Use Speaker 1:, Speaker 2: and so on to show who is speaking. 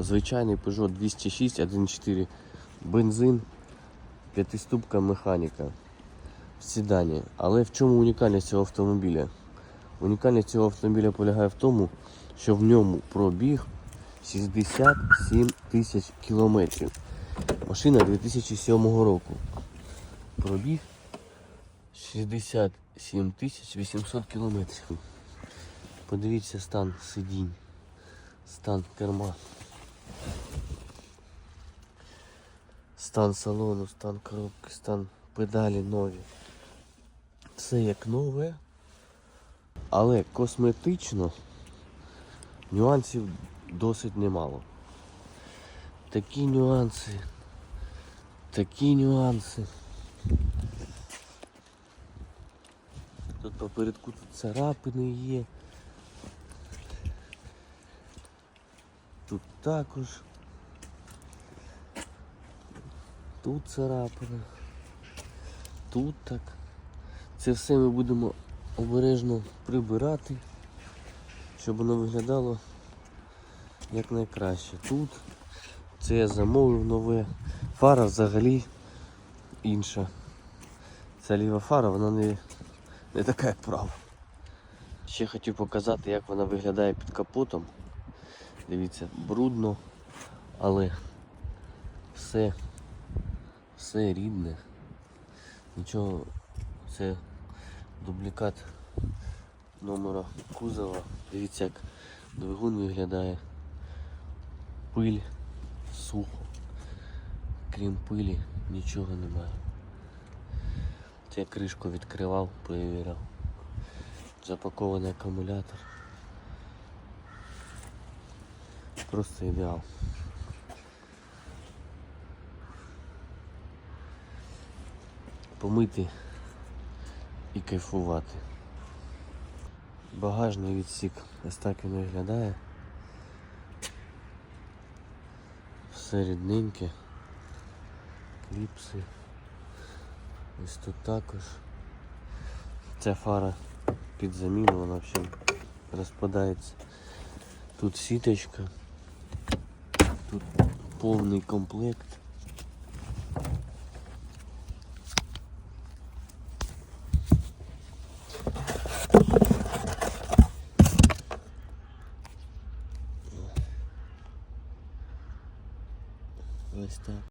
Speaker 1: Звичайний Peugeot 206 1.4 бензин, п'ятиступка механіка в седані. Але в чому унікальність цього автомобіля? Унікальність цього автомобіля полягає в тому, що в ньому пробіг 67 тисяч кілометрів. Машина 2007 року. Пробіг 67 тисяч 800 кілометрів. Подивіться стан сидінь, стан керма. Стан салону, стан коробки, стан педалі нові. Все як нове, але косметично нюансів досить немало. Такі нюанси, такі нюанси. Тут попередку тут царапини є. Тут також. Тут царапина. Тут так. Це все ми будемо обережно прибирати, щоб воно виглядало якнайкраще. Тут це я замовив нове. Фара взагалі інша. Ця ліва фара, вона не, не така, як права. Ще хотів показати, як вона виглядає під капотом. Дивіться, брудно, але все, все рідне. Нічого, це дублікат номера кузова. Дивіться, як двигун виглядає. Пиль, сухо. Крім пилі, нічого немає. Це я кришку відкривав, перевіряв. Запакований акумулятор. Просто ідеал. Помити і кайфувати. Багажний відсік ось так він виглядає. Все рідненьке. Кліпси. Ось тут також. Ця фара під заміну, вона взагалі розпадається. Тут сіточка. Тут повний комплект. Ось так.